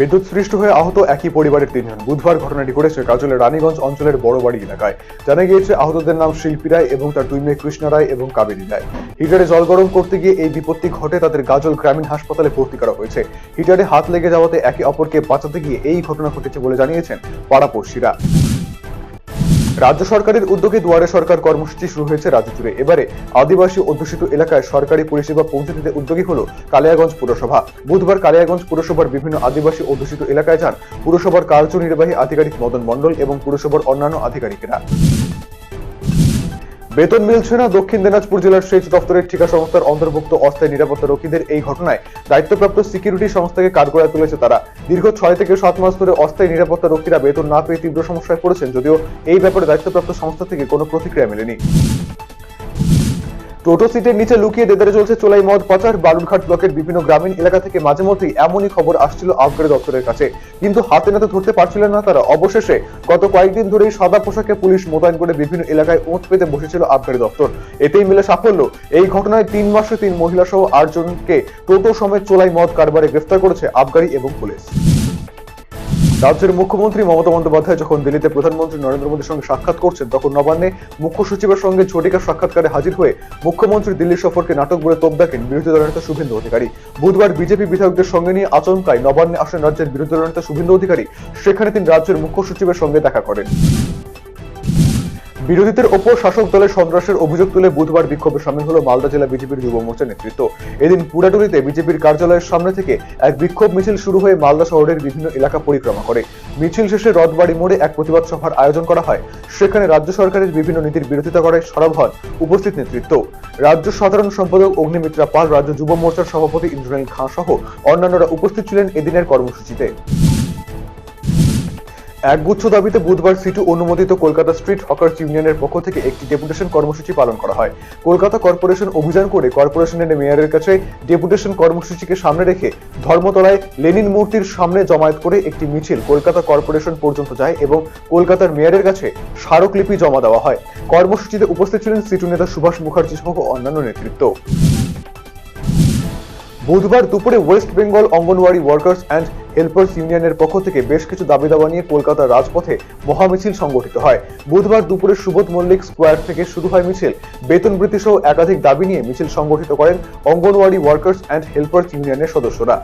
বিদ্যুৎ সৃষ্ট হয়ে আহত একই পরিবারের তিনজন। বুধবার ঘটনাটি ঘটেছে কাজলের রানীগঞ্জ অঞ্চলের বড়বাড়ি এলাকায় জানা গিয়েছে, আহতদের নাম শিল্পী রায় এবং তার দুই মেয়ে কৃষ্ণা রায় এবং কাবেরী রায়। হিটারে জল গরম করতে গিয়ে এই বিপত্তি ঘটে তাদের গাজল গ্রামীণ হাসপাতালে ভর্তি করা হয়েছে। হিটারে হাত লেগে যাওয়াতে একে অপরকে বাঁচাতে গিয়ে এই ঘটনা ঘটেছে বলে জানিয়েছেন পাড়াপড়শিরা। রাজ্য সরকারের উদ্যোগে দুয়ারে সরকার কর্মসূচি শুরু হয়েছে রাজ্য জুড়ে। এবারে আদিবাসী অধ্যুষিত এলাকায় সরকারি পরিষেবা পৌঁছে দিতে উদ্যোগী হল কালিয়াগঞ্জ পুরসভা। বুধবার কালিয়াগঞ্জ পুরসভার বিভিন্ন আদিবাসী অধ্যুষিত এলাকায় যান পুরসভার কার্যনির্বাহী আধিকারিক মদন মণ্ডল এবং পুরসভার অন্যান্য আধিকারিকেরা। বেতন মিলছে না। দক্ষিণ দিনাজপুর জেলার সেচ দপ্তরের ঠিকা সংস্থার অন্তর্ভুক্ত অস্থায়ী নিরাপত্তা রক্ষীদের এই ঘটনায় দায়িত্বপ্রাপ্ত সিকিউরিটি সংস্থাকে কাঠগড়ায় তুলেছে তারা। দীর্ঘ ছয় থেকে সাত মাস ধরে অস্থায়ী নিরাপত্তা রক্ষীরা বেতন না পেয়ে তীব্র সমস্যায় পড়েছেন, যদিও এই ব্যাপারে দায়িত্বপ্রাপ্ত সংস্থা থেকে কোনো প্রতিক্রিয়া মেলেনি। টোটো সিটের নিচে লুকিয়ে দেদারে চলছে চোলাই মদ পাচার। বালুরঘাট ব্লকের বিভিন্ন গ্রামীণ এলাকা থেকে মাঝে মধ্যেই এমনই খবর আসছিল আবগারি দপ্তরের কাছে। কিন্তু হাতে নাতে ধরতে পারছিলেন না তারা। অবশেষে গত কয়েকদিন ধরেই সাদা পোশাকে পুলিশ মোতায়েন করে বিভিন্ন এলাকায় ওঁত পেতে বসেছিল আবগারি দপ্তর। এতেই মিলে সাফল্য। এই ঘটনায় তিন মাসে তিন মহিলা সহ আটজনকে টোটো সমেত চোলাই মদ কারবারে গ্রেফতার করেছে আবগারি এবং পুলিশ। রাজ্যের মুখ্যমন্ত্রী মমতা বন্দ্যোপাধ্যায় যখন দিল্লিতে প্রধানমন্ত্রী নরেন্দ্র মোদীর সঙ্গে সাক্ষাৎ করছেন, তখন নবান্নে মুখ্য সচিবের সঙ্গে ঝটিকা সাক্ষাৎকারে হাজির হয়ে মুখ্যমন্ত্রী দিল্লি সফরকে নাটক বলে তোপ দেখেন বিরোধী দলনেতা শুভেন্দু অধিকারী। বুধবার বিজেপি বিধায়কদের সঙ্গে নিয়ে আচমকায় নবান্নে আসেন রাজ্যের বিরোধী দলনেতা শুভেন্দু অধিকারী। সেখানে তিনি রাজ্যের মুখ্য সচিবের সঙ্গে দেখা করেন। বিরোধীদের ওপর শাসক দলের সন্ত্রাসের অভিযোগ তুলে বুধবার বিক্ষোভে সামিল হলো মালদা জেলা বিজেপির যুব মোর্চার নেতৃত্ব। এদিন পুরাটুলিতে বিজেপির কার্যালয়ের সামনে থেকে এক বিক্ষোভ মিছিল শুরু হয়ে মালদা শহরের বিভিন্ন এলাকা পরিক্রমা করে। মিছিল শেষে রথবাড়ি মোড়ে এক প্রতিবাদ সভার আয়োজন করা হয়। সেখানে রাজ্য সরকারের বিভিন্ন নীতির বিরোধিতা করে সরব হন উপস্থিত নেতৃত্ব। রাজ্য সাধারণ সম্পাদক অগ্নিমিত্রা পাল, রাজ্য যুব মোর্চার সভাপতি ইন্দ্রনীল খাঁ সহ অন্যান্যরা উপস্থিত ছিলেন এদিনের কর্মসূচিতে। একগুচ্ছ দাবিতে বুধবার সিটু অনুমোদিত কলকাতা স্ট্রিট হকার্স ইউনিয়নের পক্ষ থেকে একটি ডেপুটেশন কর্মসূচি পালন করা হয়। কলকাতা কর্পোরেশন অভিযান করে কর্পোরেশনের মেয়রের কাছে ডেপুটেশন কর্মসূচিকে সামনে রেখে ধর্মতলায় লেনিন মূর্তির সামনে জমায়েত করে একটি মিছিল কলকাতা কর্পোরেশন পর্যন্ত যায় এবং কলকাতার মেয়রের কাছে স্মারকলিপি জমা দেওয়া হয়। কর্মসূচিতে উপস্থিত ছিলেন সিটু নেতা সুভাষ মুখার্জি সহ অন্যান্য নেতৃত্ব। বুধবার দুপুরে west Bengal anganwadi workers and helpers ইউনিয়নের পক্ষ থেকে বেশ কিছু দাবি দাবা নিয়ে কলকাতার রাজপথে মহামিছিল সংগঠিত হয়। বুধবার দুপুরে সুবোধ মল্লিক স্কোয়ার থেকে শুরু হয় মিছিল। বেতন বৃত্তি সহ একাধিক দাবি নিয়ে মিছিল সংগঠিত করেন অঙ্গনওয়াড়ি ওয়ার্কার্স অ্যান্ড হেল্পার্স ইউনিয়নের সদস্যরা।